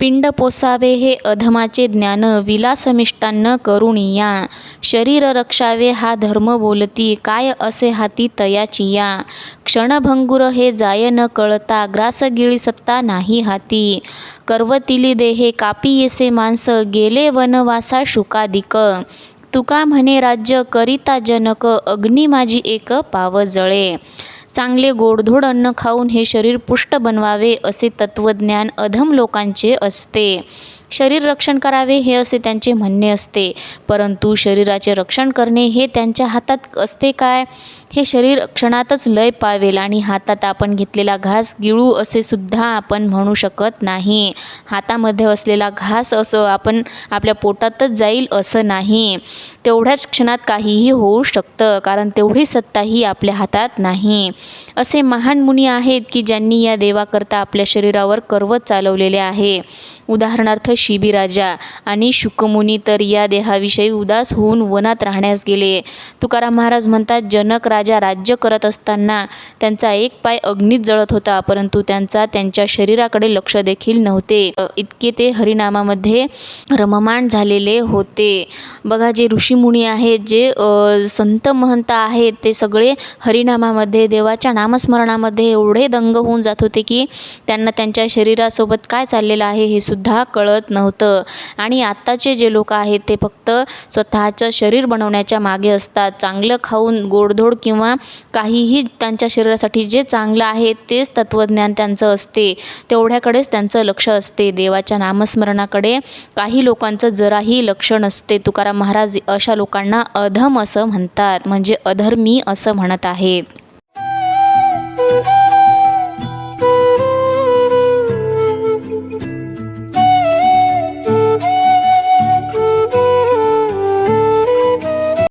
पिंड पोसावे हे अधमाचे ज्ञान विलासमिष्टान्न करुणिया शरीर रक्षावे हा धर्म बोलती काय असे हाती तयाचिया क्षणभंगुर हे जाय न कळता ग्रास सत्ता नाही हाती. करवतिली देहे कापी येसे माणसं गेले वनवासा शुकादिक. तुका म्हणे राज्य करिता जनक अग्नी माझी एक पाव जळे चांगले गोडधोड अन्न खाऊन हे शरीर पुष्ट बनवावे असे तत्त्वज्ञान अधम लोकांचे असते. शरीर रक्षण करावे हे असे त्यांचे म्हणणे असते. परंतु शरीराचे रक्षण करणे हे त्यांच्या हातात असते काय? हे शरीर क्षणातच लय पावेल आणि हातात आपण घेतलेला घास गिळू असे सुद्धा आपण म्हणू शकत नाही. हातामध्ये असलेला घास असं आपण आपल्या पोटातच जाईल असं नाही. तेवढ्याच क्षणात काहीही होऊ शकतं कारण तेवढी सत्ताही आपल्या हातात नाही. असे महान मुनी आहेत की ज्यांनी या देवाकरता आपल्या शरीरावर कर्वत चालवलेले आहे. उदाहरणार्थ शिबिराजा आणि शुकमुनी तर या देहाविषयी उदास होऊन वनात राहण्यास गेले. तुकाराम महाराज म्हणतात जनक राजा राज्य करत असताना त्यांचा एक पाय अग्नीत जळत होता परंतु त्यांचा त्यांच्या शरीराकडे लक्ष देखील नव्हते. इतके ते हरिनामामध्ये रममाण झालेले होते. बघा जे ऋषीमुनी आहेत जे संत महंत आहेत ते सगळे हरिनामामध्ये देवाच्या नामस्मरणामध्ये एवढे दंग होऊन जात होते की त्यांना त्यांच्या शरीरासोबत काय चाललेलं आहे हे सुद्धा कळत नव्हतं. आणि आत्ताचे जे लोक आहेत ते फक्त स्वतःचं शरीर बनवण्याच्या मागे असतात. चांगलं खाऊन गोडधोड किंवा काहीही त्यांच्या शरीरासाठी जे चांगलं आहे तेच तत्त्वज्ञान त्यांचं असते. तेवढ्याकडेच त्यांचं लक्ष असते. देवाच्या नामस्मरणाकडे काही लोकांचं जराही लक्ष नसते. तुकाराम महाराज अशा लोकांना अधम असं म्हणतात. म्हणजे अधर्मी असं म्हणत आहेत.